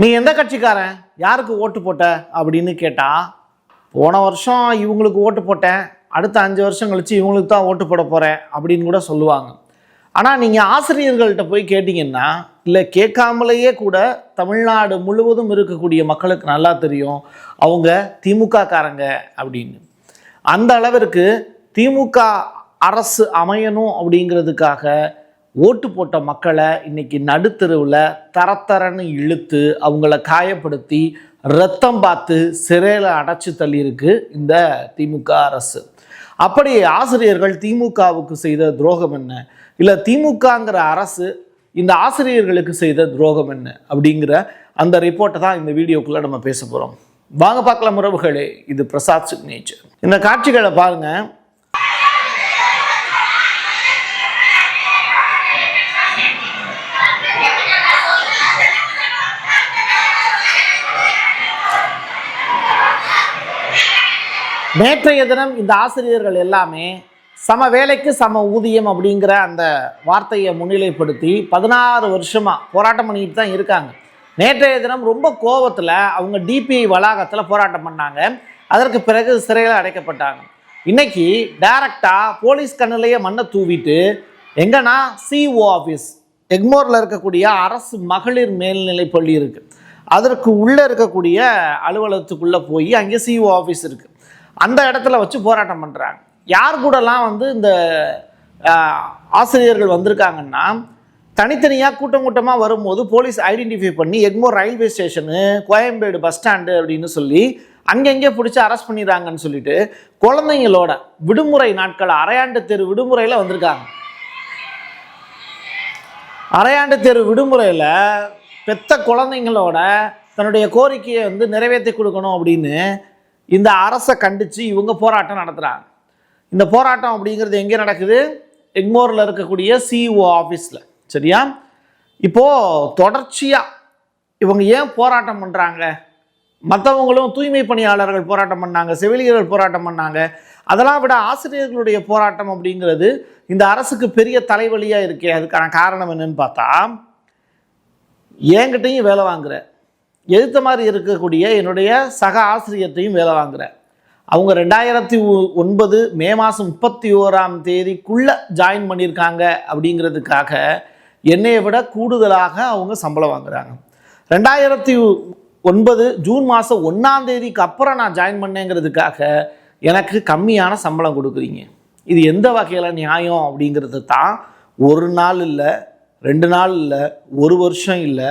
நீ எந்த கட்சிக்காரன்? யாருக்கு ஓட்டு போட்ட? அப்படின்னு கேட்டால் போன வருஷம் இவங்களுக்கு ஓட்டு போட்டேன் அடுத்த அஞ்சு வருஷம் கழிச்சு இவங்களுக்கு தான் ஓட்டு போட போகிறேன் அப்படின்னு கூட சொல்லுவாங்க. ஆனால் நீங்கள் ஆசிரியர்கள்ட்ட போய் கேட்டிங்கன்னா இல்லை கேட்காமலேயே கூட தமிழ்நாடு முழுவதும் இருக்கக்கூடிய மக்களுக்கு நல்லா தெரியும் அவங்க திமுக காரங்க அப்படின்னு. அந்த அளவிற்கு திமுக அரசு அமையணும் அப்படிங்கிறதுக்காக ஓட்டு போட்ட மக்களை இன்னைக்கு நடுத்தெருவில் தரத்தரன்னு இழுத்து அவங்கள காயப்படுத்தி ரத்தம் பார்த்து சிறையில் அடைச்சி தள்ளியிருக்கு இந்த திமுக அரசு. அப்படி ஆசிரியர்கள் திமுகவுக்கு செய்த துரோகம் என்ன? இல்லை திமுகங்கிற அரசு இந்த ஆசிரியர்களுக்கு செய்த துரோகம் என்ன? அப்படிங்கிற அந்த ரிப்போர்ட்டை தான் இந்த வீடியோக்குள்ளே நம்ம பேச போகிறோம் வாங்க பார்க்கலாம் உறவுகளே இது பிரசாத் சிக்னேச்சர் இந்த காட்சிகளை பாருங்கள் நேற்றைய தினம் இந்த ஆசிரியர்கள் எல்லாமே சம வேலைக்கு சம ஊதியம் அப்படிங்கிற அந்த வார்த்தையை முன்னிலைப்படுத்தி பதினாறு வருஷமாக போராட்டம் பண்ணிட்டு தான் இருக்காங்க. நேற்றைய தினம் ரொம்ப கோபத்தில் அவங்க டிபிஐ வளாகத்தில் போராட்டம் பண்ணாங்க. அதற்கு பிறகு சிறையில் அடைக்கப்பட்டாங்க. இன்னைக்கு டைரக்டாக போலீஸ் கண்ணிலேயே மண்ணை தூவிட்டு எங்கன்னா சிஓ ஆஃபீஸ் எக்மோரில் இருக்கக்கூடிய அரசு மகளிர் மேல்நிலை பள்ளி இருக்குது அதற்கு உள்ளே இருக்கக்கூடிய அலுவலகத்துக்குள்ளே போய் அங்கே சிஓ ஆஃபீஸ் இருக்குது அந்த இடத்துல வச்சு போராட்டம் பண்ணுறாங்க யார் கூடலாம் வந்து இந்த ஆசிரியர்கள் வந்திருக்காங்கன்னா தனித்தனியாக கூட்டம் கூட்டமாக வரும்போது போலீஸ் ஐடென்டிஃபை பண்ணி Egmore railway station Koyambedu bus stand அப்படின்னு சொல்லி அங்கங்கே பிடிச்சி அரெஸ்ட் பண்ணிடுறாங்கன்னு சொல்லிட்டு குழந்தைங்களோட விடுமுறை நாட்கள் அரையாண்டு தெரு விடுமுறையில் வந்திருக்காங்க. அரையாண்டு தெரு விடுமுறையில் பெத்த குழந்தைங்களோட தன்னுடைய கோரிக்கையை வந்து நிறைவேற்றி கொடுக்கணும் அப்படின்னு இந்த அரசை கண்டித்து இவங்க போராட்டம் நடத்துகிறாங்க இந்த போராட்டம் அப்படிங்கிறது எங்கே நடக்குது? எக்மோரில் இருக்கக்கூடிய சிஇஓ ஆஃபீஸில் சரியா? இப்போது தொடர்ச்சியாக இவங்க ஏன் போராட்டம் பண்ணுறாங்க மற்றவங்களும் தூய்மை பணியாளர்கள் போராட்டம் பண்ணாங்க செவிலியர்கள் போராட்டம் பண்ணாங்க. அதெல்லாம் விட ஆசிரியர்களுடைய போராட்டம் அப்படிங்கிறது இந்த அரசுக்கு பெரிய தலைவலியாக இருக்கே அதுக்கான காரணம் என்னன்னு பார்த்தா என்கிட்டையும் வேலை வாங்குற எதிர்த்த மாதிரி இருக்கக்கூடிய என்னுடைய சக ஆசிரியத்தையும் வேலை வாங்குறேன். அவங்க ரெண்டாயிரத்தி ஒன்பது மே மாதம் முப்பத்தி ஓராம் தேதிக்குள்ளே ஜாயின் பண்ணியிருக்காங்க அப்படிங்கிறதுக்காக என்னையை விட கூடுதலாக அவங்க சம்பளம் வாங்குறாங்க. ரெண்டாயிரத்தி ஒன்பது ஜூன் மாதம் ஒன்றாம் தேதிக்கு அப்புறம் நான் ஜாயின் பண்ணேங்கிறதுக்காக எனக்கு கம்மியான சம்பளம் கொடுக்குறீங்க. இது எந்த வகையில் நியாயம் அப்படிங்கிறது தான் ஒரு நாள் இல்லை ரெண்டு நாள் இல்லை ஒரு வருஷம் இல்லை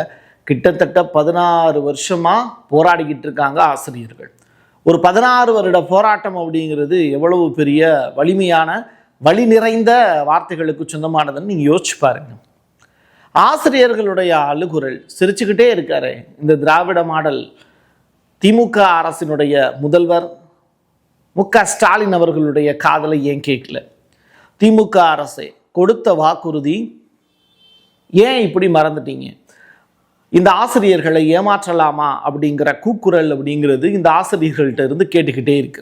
கிட்டத்தட்ட பதினாறு வருஷமாக போராடிக்கிட்டு இருக்காங்க ஆசிரியர்கள். ஒரு பதினாறு வருட போராட்டம் அப்படிங்கிறது எவ்வளவு பெரிய வலிமையான வழி நிறைந்த வார்த்தைகளுக்கு சொந்தமானதுன்னு நீங்கள் யோசிச்சு பாருங்க. ஆசிரியர்களுடைய அழுகுரல் சிரிச்சுக்கிட்டே இருக்காரு. இந்த திராவிட மாடல் திமுக அரசினுடைய முதல்வர் மு க ஸ்டாலின் அவர்களுடைய காதலை ஏன் கேட்கல? திமுக அரசு கொடுத்த வாக்குறுதி ஏன் இப்படி மறந்துட்டீங்க? இந்த ஆசிரியர்களை ஏமாற்றலாமா அப்படிங்கிற கூக்குரல் அப்படிங்கிறது இந்த ஆசிரியர்கள்ட்ட இருந்து கேட்டுக்கிட்டே இருக்கு.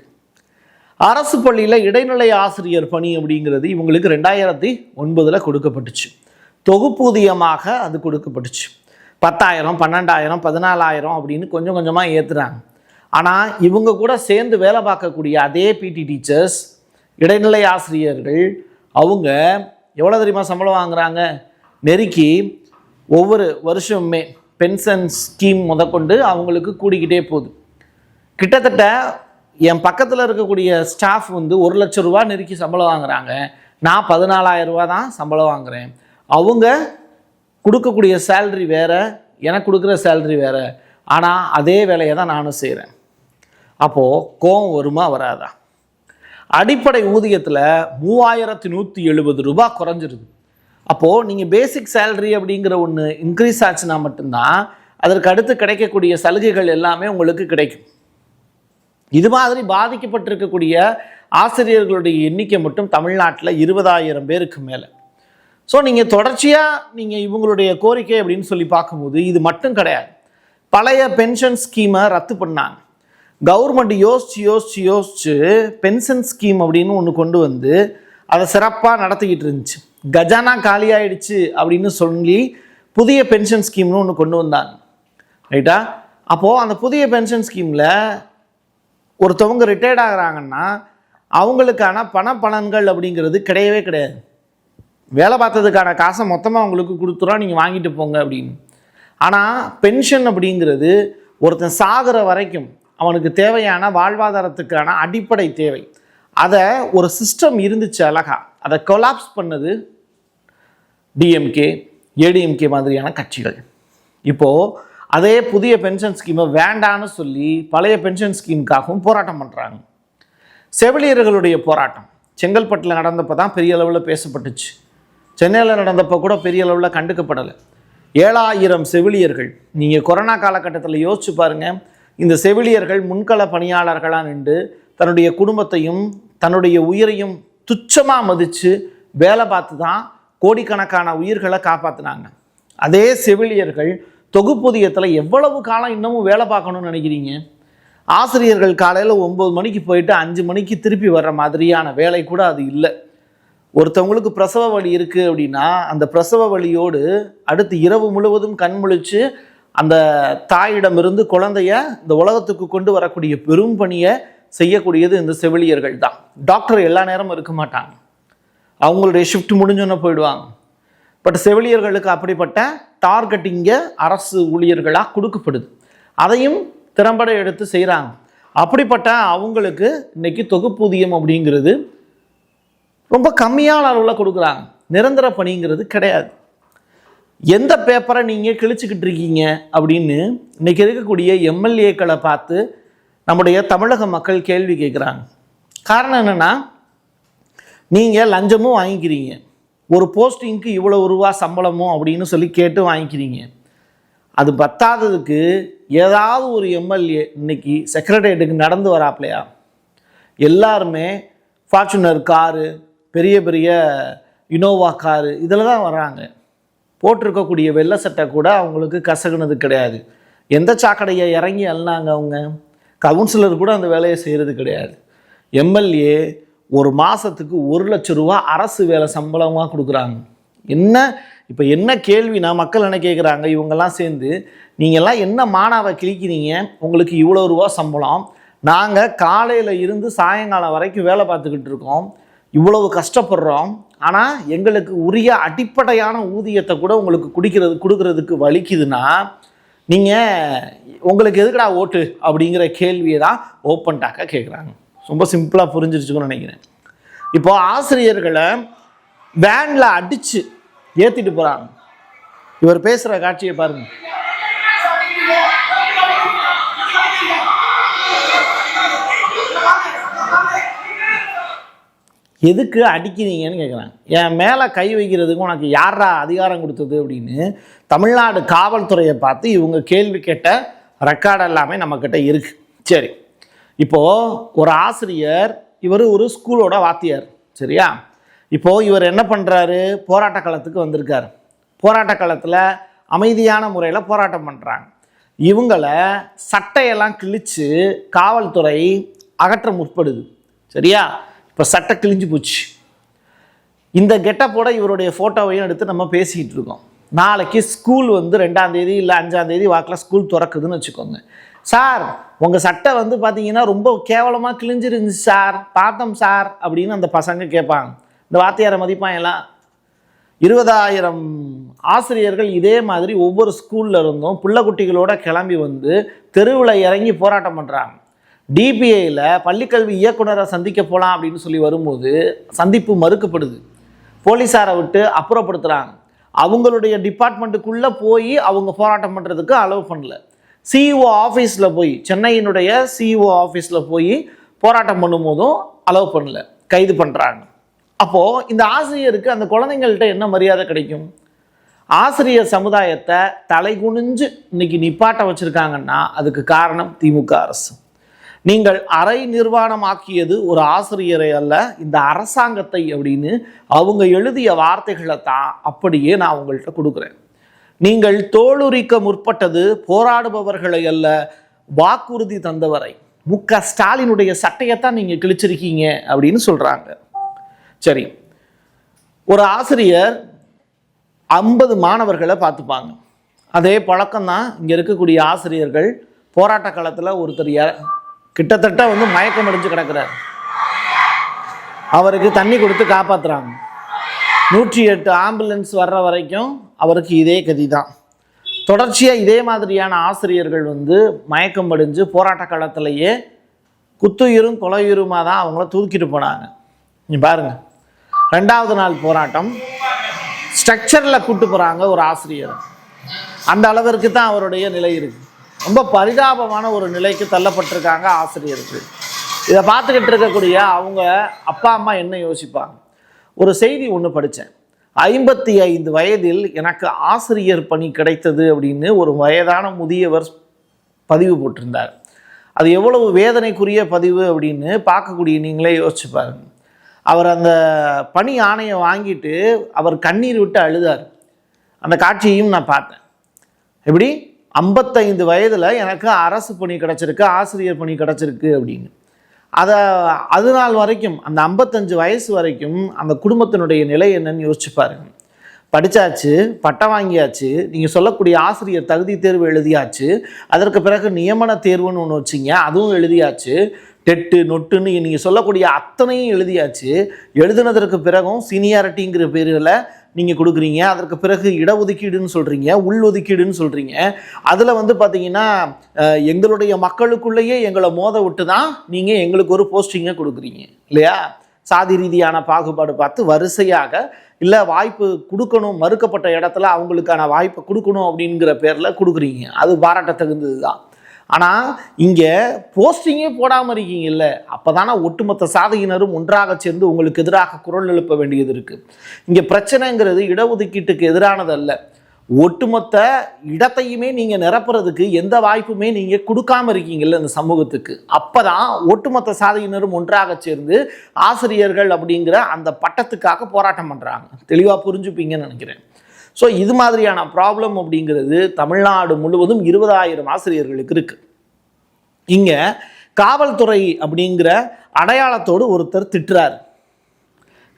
அரசு பள்ளியில் இடைநிலை ஆசிரியர் பணி அப்படிங்கிறது இவங்களுக்கு ரெண்டாயிரத்தி ஒன்பதில் கொடுக்கப்பட்டுச்சு. தொகுப்பூதியமாக அது கொடுக்கப்பட்டுச்சு. பத்தாயிரம் பன்னெண்டாயிரம் பதினாலாயிரம் அப்படின்னு கொஞ்சம் கொஞ்சமாக ஏற்றுறாங்க ஆனால் இவங்க கூட சேர்ந்து வேலை பார்க்கக்கூடிய அதே பிடி டீச்சர்ஸ் இடைநிலை ஆசிரியர்கள் அவங்க எவ்வளோ தெரியுமா சம்பளம் வாங்குறாங்க? நெருக்கி ஒவ்வொரு வருஷமுமே பென்ஷன் ஸ்கீம் முதற்கொண்டு அவங்களுக்கு கூடிக்கிட்டே போகுது. கிட்டத்தட்ட என் பக்கத்தில் இருக்கக்கூடிய ஸ்டாஃப் வந்து ஒரு லட்ச ரூபா நெருக்கி சம்பளம் வாங்குறாங்க. நான் பதினாலாயிரம் ரூபா தான் சம்பளம் வாங்குறேன். அவங்க கொடுக்கக்கூடிய சேல்ரி வேறு எனக்கு கொடுக்குற சேல்ரி வேறு. ஆனால் அதே வேலையை தான் நானும் செய்கிறேன் அப்போது கோவம் வருமா வராதா? அடிப்படை ஊதியத்தில் மூவாயிரத்தி நூற்றி எழுபது ரூபா குறைஞ்சிருது. அப்போது நீங்கள் பேசிக் சேலரி அப்படிங்கிற ஒன்று இன்க்ரீஸ் ஆச்சுன்னா மட்டும்தான் அதற்கு அடுத்து கிடைக்கக்கூடிய சலுகைகள் எல்லாமே உங்களுக்கு கிடைக்கும். இது மாதிரி பாதிக்கப்பட்டிருக்கக்கூடிய ஆசிரியர்களுடைய எண்ணிக்கை மட்டும் தமிழ்நாட்டில் இருபதாயிரம் பேருக்கு மேலே. ஸோ நீங்கள் தொடர்ச்சியாக நீங்கள் இவங்களுடைய கோரிக்கை அப்படின்னு சொல்லி பார்க்கும்போது இது மட்டும் கிடையாது. பழைய பென்ஷன் ஸ்கீமை ரத்து பண்ணாங்க. கவர்மெண்ட் யோசிச்சு யோசிச்சு யோசிச்சு பென்ஷன் ஸ்கீம் அப்படின்னு ஒன்று கொண்டு வந்து அதை சிறப்பாக நடத்திக்கிட்டு இருந்துச்சு. கஜானா காலியாயிடுச்சு அப்படின்னு சொல்லி புதிய பென்ஷன் ஸ்கீம்னு ஒன்று கொண்டு வந்தாங்க. ரைட்டா அப்போது அந்த புதிய பென்ஷன் ஸ்கீமில் ஒருத்தவங்க ரிட்டையர்ட் ஆகுறாங்கன்னா அவங்களுக்கான பண பலன்கள் அப்படிங்கிறது கிடையவே கிடையாது. வேலை பார்த்ததுக்கான காசை மொத்தமாக அவங்களுக்கு கொடுத்துறோம் நீங்கள் வாங்கிட்டு போங்க அப்படின்னு. ஆனால் பென்ஷன் அப்படிங்கிறது ஒருத்தன் சாகிற வரைக்கும் அவனுக்கு தேவையான வாழ்வாதாரத்துக்கான அடிப்படை தேவை. அதை ஒரு சிஸ்டம் இருந்துச்சு அழகா. அதை கொலாப்ஸ் பண்ணது டிஎம்கே ஏடிஎம்கே மாதிரியான கட்சிகள். இப்போது அதே புதிய பென்ஷன் ஸ்கீமை வேண்டான்னு சொல்லி பழைய பென்ஷன் ஸ்கீமுக்காகவும் போராட்டம் பண்ணுறாங்க செவிலியர்களுடைய போராட்டம். செங்கல்பட்டில் நடந்தப்போ தான் பெரிய அளவில் பேசப்பட்டுச்சு. சென்னையில் நடந்தப்போ கூட பெரிய அளவில் கண்டுக்கப்படலை. ஏழாயிரம் செவிலியர்கள். நீங்கள் கொரோனா காலகட்டத்தில் யோசிச்சு பாருங்கள் இந்த செவிலியர்கள் முன்கள பணியாளர்களாக நின்று தன்னுடைய குடும்பத்தையும் தன்னுடைய உயிரையும் துச்சமாக மதித்து வேலை பார்த்து தான் கோடிக்கணக்கான உயிர்களை காப்பாற்றினாங்க அதே செவிலியர்கள் தொகுப்பூதியத்தில் எவ்வளவு காலம் இன்னமும் வேலை பார்க்கணும்னு நினைக்கிறீங்க? ஆசிரியர்கள் காலையில் ஒம்பது மணிக்கு போயிட்டு அஞ்சு மணிக்கு திருப்பி வர்ற மாதிரியான வேலை கூட அது இல்லை. ஒருத்தவங்களுக்கு பிரசவ வலி இருக்குது அப்படின்னா அந்த பிரசவ வலியோடு அடுத்து இரவு முழுவதும் கண்முழிச்சு அந்த தாயிடமிருந்து குழந்தைய இந்த உலகத்துக்கு கொண்டு வரக்கூடிய பெரும் பணியை செய்யக்கூடியது இந்த செவிலியர்கள் தான். டாக்டர் எல்லா நேரமும் இருக்க மாட்டாங்க. அவங்களுடைய ஷிஃப்ட் முடிஞ்சோன்னே போயிடுவாங்க. பட் செவிலியர்களுக்கு அப்படிப்பட்ட டார்கெட்டிங்க அரசு ஊழியர்களாக கொடுக்கப்படுது. அதையும் திறம்பட எடுத்து செய்கிறாங்க அப்படிப்பட்ட அவங்களுக்கு இன்றைக்கி தொகுப்பூதியம் அப்படிங்கிறது ரொம்ப கம்மியான அளவில் கொடுக்குறாங்க. நிரந்தர பணிங்கிறது கிடையாது. எந்த பேப்பரை நீங்கள் கிழிச்சிக்கிட்டு இருக்கீங்க அப்படின்னு இன்னைக்கு இருக்கக்கூடிய எம்எல்ஏக்களை பார்த்து நம்முடைய தமிழக மக்கள் கேள்வி கேட்குறாங்க. காரணம் என்னென்னா நீங்கள் லஞ்சமும் வாங்கிக்கிறீங்க. ஒரு போஸ்டிங்க்கு இவ்வளோ ரூபா சம்பளமோ அப்படின்னு சொல்லி கேட்டு வாங்கிக்கிறீங்க. அது பத்தாததுக்கு ஏதாவது ஒரு எம்எல்ஏ இன்னைக்கு செக்ரட்டரியேட்டுக்கு நடந்து வராப்லையா? எல்லாருமே ஃபார்ச்சுனர் காரு பெரிய பெரிய இனோவா காரு இதில் தான் வர்றாங்க போட்டிருக்கக்கூடிய வெள்ளை சட்டை கூட அவங்களுக்கு கசகுனது கிடையாது. எந்த சாக்கடையை இறங்கி அல்லாங்க அவங்க? கவுன்சிலர் கூட அந்த வேலையை செய்கிறது கிடையாது. எம்எல்ஏ ஒரு மாதத்துக்கு ஒரு லட்ச ரூபா அரசு வேலை சம்பளமாக கொடுக்குறாங்க. என்ன? இப்போ என்ன கேள்வினா மக்கள் என்ன கேட்குறாங்க இவங்கெல்லாம் சேர்ந்து நீங்கள்லாம் என்ன மானாவை கிழிக்கிறீங்க? உங்களுக்கு இவ்வளோ ரூபா சம்பளம். நாங்கள் காலையில் இருந்து சாயங்காலம் வரைக்கும் வேலை பார்த்துக்கிட்டு இருக்கோம். இவ்வளவு கஷ்டப்படுறோம். ஆனால் எங்களுக்கு உரிய அடிப்படையான ஊதியத்தை கூட உங்களுக்கு குடிக்கிறது கொடுக்கறதுக்கு வலிக்குதுன்னா நீங்கள் உங்களுக்கு எதுக்குடா ஓட்டு? அப்படிங்கிற கேள்வியை தான் ஓப்பன் டாக்காக கேட்குறாங்க ரொம்ப சிம்பிளாக புரிஞ்சிருச்சுக்கணும்னு நினைக்கிறேன். இப்போ ஆசிரியர்களை வேனில் அடித்து ஏற்றிட்டு போகிறாங்க இவர் பேசுகிற காட்சியை பாருங்க. எதுக்கு அடிக்கிறீங்கன்னு கேட்குறாங்க என் மேலே கை வைக்கிறதுக்கு உனக்கு யாரா அதிகாரம் கொடுத்தது அப்படின்னு தமிழ்நாடு காவல்துறையை பார்த்து இவங்க கேள்வி கேட்ட ரெக்கார்டு எல்லாமே நம்மக்கிட்ட இருக்குது சரி. இப்போது ஒரு ஆசிரியர் இவர் ஒரு ஸ்கூலோட வாத்தியார் சரியா? இப்போது இவர் என்ன பண்ணுறாரு போராட்ட காலத்துக்கு வந்திருக்காரு. போராட்ட காலத்தில் அமைதியான முறையில் போராட்டம் பண்ணுறாங்க இவங்களை சட்டையெல்லாம் கிழிச்சு காவல்துறை அகற்ற முற்படுது சரியா? இப்போ சட்டை கிழிஞ்சு போச்சு. இந்த கெட்டப்போட இவருடைய ஃபோட்டோவையும் எடுத்து நம்ம பேசிக்கிட்டு இருக்கோம். நாளைக்கு ஸ்கூல் வந்து ரெண்டாம் தேதி இல்லை அஞ்சாம் தேதி வாக்கில் ஸ்கூல் திறக்குதுன்னு வச்சுக்கோங்க. சார் உங்கள் சட்டை வந்து பார்த்தீங்கன்னா ரொம்ப கேவலமாக கிழிஞ்சிருந்துச்சு சார். பார்த்தோம் சார் அப்படின்னு அந்த பசங்க கேட்பாங்க. இந்த வாத்தியாரை மதிப்பான் எல்லாம். இருபதாயிரம் ஆசிரியர்கள் இதே மாதிரி ஒவ்வொரு ஸ்கூல்ல இருந்தும் பிள்ளை குட்டிகளோட கிளம்பி வந்து தெருவில் இறங்கி போராட்டம் பண்ணுறாங்க டிபிஐயில் பள்ளிக்கல்வி இயக்குனரை சந்திக்க போகலாம் அப்படின்னு சொல்லி வரும்போது சந்திப்பு மறுக்கப்படுது. போலீஸாரை விட்டு அப்புறப்படுத்துகிறாங்க அவங்களுடைய டிபார்ட்மெண்ட்டுக்குள்ளே போய் அவங்க போராட்டம் பண்ணுறதுக்கு அலோவ் பண்ணல. சிஇஓ ஆஃபீஸில் போய் சென்னையினுடைய சிஇஓ ஆஃபீஸில் போய் போராட்டம் பண்ணும்போதும் அலோவ் பண்ணல கைது பண்ணுறாங்க அப்போது இந்த ஆசிரியருக்கு அந்த குழந்தைங்கள்ட்ட என்ன மரியாதை கிடைக்கும்? ஆசிரியர் சமுதாயத்தை தலைகுனிஞ்சு இன்னைக்கு நிப்பாட்ட வச்சுருக்காங்கன்னா அதுக்கு காரணம் திமுக அரசு. நீங்கள் அரை நிர்வாணமாக்கியது ஒரு ஆசிரியரை அல்ல இந்த அரசாங்கத்தை அப்படின்னு அவங்க எழுதிய வார்த்தைகளை தான் அப்படியே நான் உங்கள்கிட்ட கொடுக்குறேன். நீங்கள் தோளுரிக்க முற்பட்டது போராடுபவர்களை அல்ல வாக்குறுதி தந்தவரை. மு. க. ஸ்டாலினுடைய சட்டையைத்தான் நீங்கள் கிழிச்சிருக்கீங்க அப்படின்னு சொல்கிறாங்க சரி ஒரு ஆசிரியர் ஐம்பது மாணவர்களை பார்த்துப்பாங்க. அதே பழக்கம்தான் இங்கே இருக்கக்கூடிய ஆசிரியர்கள். போராட்ட காலத்தில் ஒருத்தர் கிட்டத்தட்ட வந்து மயக்கம் அடைஞ்சு கிடக்கிறார். அவருக்கு தண்ணி கொடுத்து காப்பாற்றுறாங்க நூற்றி எட்டு ஆம்புலன்ஸ் வர்ற வரைக்கும் அவருக்கு இதே கதி தான் தொடர்ச்சியாக இதே மாதிரியான ஆசிரியர்கள் வந்து மயக்கம் படிஞ்சு போராட்ட காலத்திலேயே குத்துயிரும் கொலையுருமாக தான் அவங்கள தூக்கிட்டு போனாங்க. நீ பாருங்க. ரெண்டாவது நாள் போராட்டம். ஸ்ட்ரக்சரில் கூட்டு போகிறாங்க ஒரு ஆசிரியர். அந்த அளவிற்கு தான் அவருடைய நிலை இருக்குது ரொம்ப பரிதாபமான ஒரு நிலைக்கு தள்ளப்பட்டிருக்காங்க ஆசிரியர்கள். இதை பார்த்துக்கிட்டு இருக்கக்கூடிய அவங்க அப்பா அம்மா என்ன யோசிப்பாங்க? ஒரு செய்தி ஒன்று படித்தேன் ஐம்பத்தி ஐந்து வயதில் எனக்கு ஆசிரியர் பணி கிடைத்தது அப்படின்னு ஒரு வயதான முதியவர் பதிவு போட்டிருந்தார். அது எவ்வளவு வேதனைக்குரிய பதிவு அப்படின்னு பார்க்கக்கூடிய நீங்களே யோசிச்சு பாருங்க. அவர் அந்த பணி ஆணையை வாங்கிட்டு அவர் கண்ணீர் விட்டு அழுதார். அந்த காட்சியையும் நான் பார்த்தேன். எப்படி? ஐம்பத்தைந்து வயதில் எனக்கு அரசு பணி கிடச்சிருக்கு ஆசிரியர் பணி கிடச்சிருக்கு அப்படின்னு. அதை அது நாள் வரைக்கும் அந்த ஐம்பத்தஞ்சு வயசு வரைக்கும் அந்த குடும்பத்தினுடைய நிலை என்னன்னு யோசிச்சு பாருங்க. படித்தாச்சு பட்டம் வாங்கியாச்சு நீங்கள் சொல்லக்கூடிய ஆசிரியர் தகுதி தேர்வு எழுதியாச்சு அதற்கு பிறகு நியமன தேர்வுன்னு ஒன்று வச்சிங்க அதுவும் எழுதியாச்சு டெட்டு நொட்டுன்னு நீங்கள் சொல்லக்கூடிய அத்தனையும் எழுதியாச்சு எழுதுனதற்கு பிறகும் சீனியாரிட்டிங்கிற பேரில் நீங்கள் கொடுக்குறீங்க அதற்கு பிறகு இடஒதுக்கீடுன்னு சொல்கிறீங்க உள்ஒதுக்கீடுன்னு சொல்கிறீங்க அதில் வந்து பார்த்தீங்கன்னா எங்களுடைய மக்களுக்குள்ளேயே எங்களை மோத விட்டு தான் நீங்கள் எங்களுக்கு ஒரு போஸ்டிங்கை கொடுக்குறீங்க. இல்லையா? சாதி ரீதியான பாகுபாடு பார்த்து வரிசையாக இல்லை வாய்ப்பு கொடுக்கணும் மறுக்கப்பட்ட இடத்துல அவங்களுக்கான வாய்ப்பை கொடுக்கணும் அப்படிங்கிற பேரில் கொடுக்குறீங்க. அது பாராட்ட தகுந்தது தான் ஆனால் இங்கே போஸ்டிங்கே போடாமல் இருக்கீங்கல்ல அப்போ தானே ஒட்டுமொத்த சாதியினரும் ஒன்றாக சேர்ந்து உங்களுக்கு எதிராக குரல் எழுப்ப வேண்டியது இருக்குது இங்கே பிரச்சனைங்கிறது இடஒதுக்கீட்டுக்கு எதிரானதல்ல ஒட்டுமொத்த இடத்தையுமே நீங்கள் நிரப்புறதுக்கு எந்த வாய்ப்புமே நீங்கள் கொடுக்காம இருக்கீங்கல்ல இந்த சமூகத்துக்கு. அப்போ தான் ஒட்டுமொத்த சாதியினரும் ஒன்றாக சேர்ந்து ஆசிரியர்கள் அப்படிங்கிற அந்த பட்டத்துக்காக போராட்டம் பண்ணுறாங்க தெளிவாக புரிஞ்சுப்பீங்கன்னு நினைக்கிறேன். ஸோ இது மாதிரியான ப்ராப்ளம் அப்படிங்கிறது தமிழ்நாடு முழுவதும் இருபதாயிரம் ஆசிரியர்களுக்கு இருக்கு. இங்கே காவல்துறை அப்படிங்கிற அடையாளத்தோடு ஒருத்தர் திட்டுறாரு.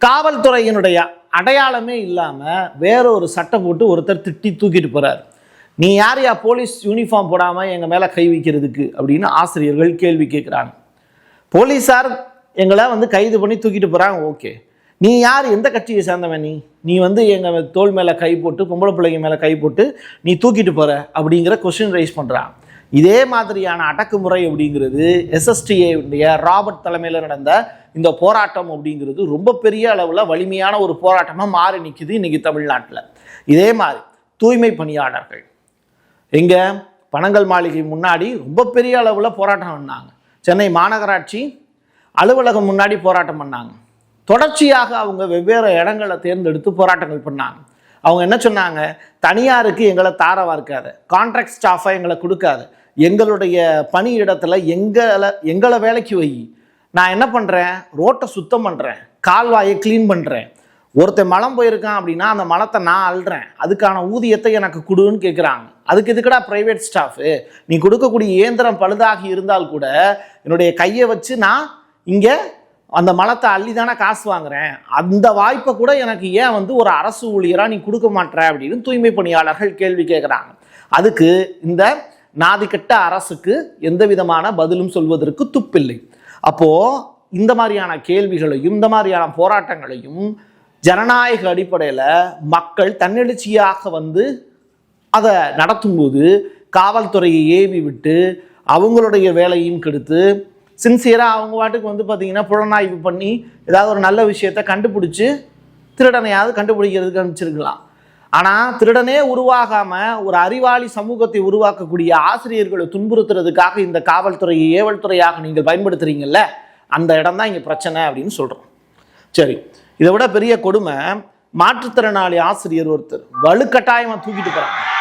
காவல்துறையினுடைய அடையாளமே இல்லாமல் வேற ஒரு சட்டை போட்டு ஒருத்தர் திட்டி தூக்கிட்டு போகிறார் நீ யார் யா போலீஸ் யூனிஃபார்ம் போடாமல் எங்கள் மேலே கை வைக்கிறதுக்கு அப்படின்னு ஆசிரியர்கள் கேள்வி கேட்குறாங்க போலீஸார் எங்களை வந்து கைது பண்ணி தூக்கிட்டு போகிறாங்க ஓகே. நீ யார்? எந்த கட்சியை சேர்ந்தவன் நீ? நீ வந்து எங்கள் தோள் மேலே கை போட்டு பொம்பளை பிள்ளைங்க மேலே கை போட்டு நீ தூக்கிட்டு போகிற அப்படிங்கிற கொஸ்டின் ரைஸ் பண்ணுறான் இதே மாதிரியான அடக்குமுறை அப்படிங்கிறது எஸ்எஸ்டிஏடைய ராபர்ட் தலைமையில் நடந்த இந்த போராட்டம் அப்படிங்கிறது ரொம்ப பெரிய அளவில் வலிமையான ஒரு போராட்டமாக மாறி நிற்குது இன்றைக்கி தமிழ்நாட்டில். இதே மாதிரி தூய்மை பணியாளர்கள். எங்கே பனங்கல் மாளிகை முன்னாடி ரொம்ப பெரிய அளவில் போராட்டம் பண்ணாங்க. சென்னை மாநகராட்சி அலுவலகம் முன்னாடி போராட்டம் பண்ணாங்க. தொடர்ச்சியாக அவங்க வெவ்வேறு இடங்களை தேர்ந்தெடுத்து போராட்டங்கள் பண்ணாங்க. அவங்க என்ன சொன்னாங்க? தனியாருக்கு எங்களை தார வார்க்காது கான்ட்ராக்ட் ஸ்டாஃபாக எங்களை கொடுக்காது எங்களுடைய பணி இடத்துல எங்களை எங்களை வேலைக்கு வை. நான் என்ன பண்ணுறேன் ரோட்டை சுத்தம் பண்ணுறேன் கால்வாயை க்ளீன் பண்ணுறேன் ஒருத்தன் மலம் போயிருக்கான் அப்படின்னா அந்த மலத்தை நான் அள்ளுறேன். அதுக்கான ஊதியத்தை எனக்கு கொடுன்னு கேட்குறாங்க அதுக்கு எதுக்குடா ப்ரைவேட் ஸ்டாஃபு நீ கொடுக்கக்கூடிய இயந்திரம் பழுதாகி இருந்தால் கூட என்னுடைய கையை வச்சு நான் இங்கே அந்த மலத்தை அள்ளி தானே காசு வாங்குறேன். அந்த வாய்ப்பை கூட எனக்கு ஏன் வந்து ஒரு அரசு ஊழியராக நீ கொடுக்க மாட்டேற அப்படின்னு தூய்மை பணியாளர்கள் கேள்வி கேட்குறாங்க அதுக்கு இந்த நாதிக்கட்ட அரசுக்கு எந்த விதமான பதிலும் சொல்வதற்கு துப்பில்லை. அப்போது இந்த மாதிரியான கேள்விகளையும் இந்த மாதிரியான போராட்டங்களையும் ஜனநாயக அடிப்படையில் மக்கள் தன்னெழுச்சியாக வந்து அதை நடத்தும்போது காவல்துறையை ஏவி விட்டு அவங்களுடைய வேலையும் கெடுத்து சின்சியராக அவங்க பாட்டுக்கு வந்து பார்த்தீங்கன்னா புலனாய்வு பண்ணி ஏதாவது ஒரு நல்ல விஷயத்த கண்டுபிடிச்சி திருடனையாவது கண்டுபிடிக்கிறதுக்கு அனுப்பிச்சிருக்கலாம். ஆனால் திருடனே உருவாகாமல் ஒரு அறிவாளி சமூகத்தை உருவாக்கக்கூடிய ஆசிரியர்களை துன்புறுத்துறதுக்காக இந்த காவல்துறையை ஏவல் துறையாக நீங்கள் பயன்படுத்துகிறீங்கல்ல அந்த இடம் தான் இங்கே பிரச்சனை அப்படின்னு சொல்கிறோம் சரி இதை விட பெரிய கொடுமை மாற்றுத்திறனாளி ஆசிரியர் ஒருத்தர் வலுக்கட்டாயமாக தூக்கிட்டு போகிறாங்க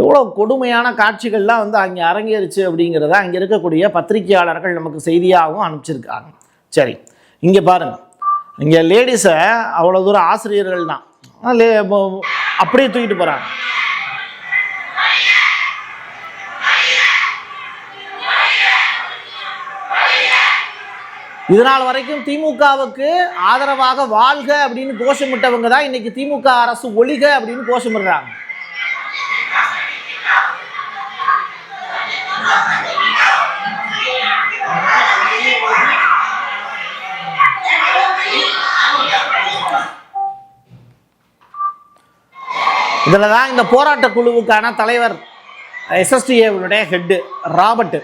எவ்வளோ கொடுமையான காட்சிகள்லாம் வந்து அங்கே அரங்கேறுச்சு அப்படிங்கிறத அங்கே இருக்கக்கூடிய பத்திரிகையாளர்கள் நமக்கு செய்தியாகவும் அனுப்பிச்சிருக்காங்க. சரி இங்கே பாருங்க. இங்கே லேடிஸை அவ்வளோ தூரம் ஆசிரியர்கள் தான். லே- அப்படியே தூக்கிட்டு போகிறாங்க இதனால் வரைக்கும் திமுகவுக்கு ஆதரவாக வாழ்க அப்படின்னு கோஷமிட்டவங்க தான் இன்னைக்கு திமுக அரசு ஒழிக அப்படின்னு கோஷமிடுறாங்க. இதில் தான் இந்த போராட்ட குழுவுக்கான தலைவர் எஸ்எஸ்டிஏவுடைய ஹெட்டு ராபர்ட்டு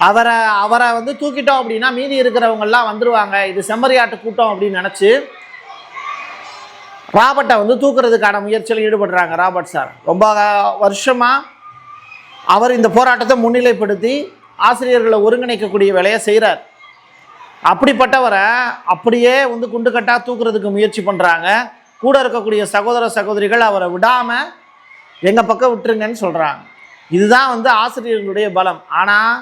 அவரை அவரை வந்து தூக்கிட்டோம் அப்படின்னா மீதி இருக்கிறவங்கெல்லாம் வந்துடுவாங்க இது செம்மறியாட்டு கூட்டம் அப்படின்னு நினச்சி ராபர்ட்டை வந்து தூக்குறதுக்கான முயற்சியில் ஈடுபடுறாங்க ராபர்ட் சார். ரொம்ப வருஷமாக அவர் இந்த போராட்டத்தை முன்னிலைப்படுத்தி ஆசிரியர்களை ஒருங்கிணைக்கக்கூடிய வேலையை செய்கிறார் அப்படிப்பட்டவரை அப்படியே வந்து குண்டுக்கட்டா தூக்குறதுக்கு முயற்சி பண்ணுறாங்க கூட இருக்கக்கூடிய சகோதர சகோதரிகள் அவரை விடாமல் எங்கள் பக்கம் விட்டுருங்கன்னு சொல்கிறாங்க இதுதான் வந்து ஆசிரியர்களுடைய பலம். ஆனால்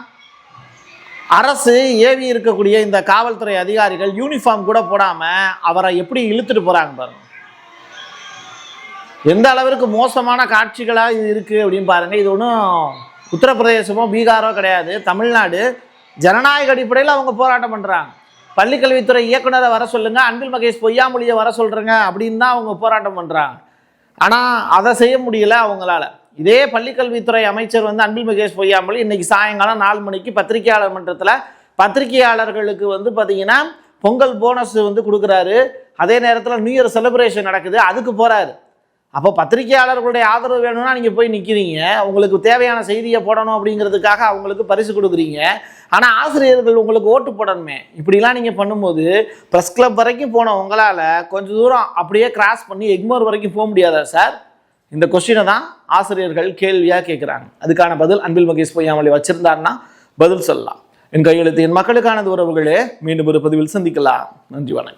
அரசு ஏவி இருக்கக்கூடிய இந்த காவல்துறை அதிகாரிகள் யூனிஃபார்ம் கூட போடாமல் அவரை எப்படி இழுத்துட்டு போகிறாங்க பாருங்க. எந்த அளவிற்கு மோசமான காட்சிகளாக இது இருக்குது அப்படின்னு பாருங்கள் இது ஒன்றும் உத்தரப்பிரதேசமோ பீகாரோ கிடையாது. தமிழ்நாடு ஜனநாயக அடிப்படையில் அவங்க போராட்டம் பண்ணுறாங்க பள்ளிக்கல்வித்துறை இயக்குனரை வர சொல்லுங்கள் அன்பில் மகேஷ் பொய்யாமொழியை வர சொல்கிறேங்க அப்படின்னு தான் அவங்க போராட்டம் பண்ணுறாங்க ஆனால் அதை செய்ய முடியல அவங்களால. இதே பள்ளிக்கல்வித்துறை அமைச்சர் வந்து அன்பில் மகேஷ் பொய்யாமொழி இன்னைக்கு சாயங்காலம் நாலு மணிக்கு பத்திரிகையாளர் மன்றத்தில் பத்திரிகையாளர்களுக்கு வந்து பார்த்தீங்கன்னா பொங்கல் போனஸ் வந்து கொடுக்குறாரு. அதே நேரத்தில் நியூ இயர் செலிப்ரேஷன் நடக்குது அதுக்கு போகிறாரு அப்போ பத்திரிகையாளர்களுடைய ஆதரவு வேணும்னா நீங்கள் போய் நிற்கிறீங்க உங்களுக்கு தேவையான செய்தியை போடணும் அப்படிங்கிறதுக்காக அவங்களுக்கு பரிசு கொடுக்குறீங்க. ஆனால் ஆசிரியர்கள் உங்களுக்கு ஓட்டு போடணுமே. இப்படிலாம் நீங்கள் பண்ணும்போது ப்ரெஸ் கிளப் வரைக்கும் போன உங்களால் கொஞ்சம் தூரம் அப்படியே கிராஸ் பண்ணி எக்மோர் வரைக்கும் போக முடியாதா சார் இந்த கொஸ்டினை தான் ஆசிரியர்கள் கேள்வியாக கேட்குறாங்க அதுக்கான பதில் அன்பில் மகேஷ் பொய்யாமலை வச்சுருந்தாருன்னா பதில் சொல்லலாம். என் கையெழுத்து என் மக்களுக்கானது உறவுகளே மீண்டும் ஒரு பதிவில் சந்திக்கலாம். நன்றி வணக்கம்.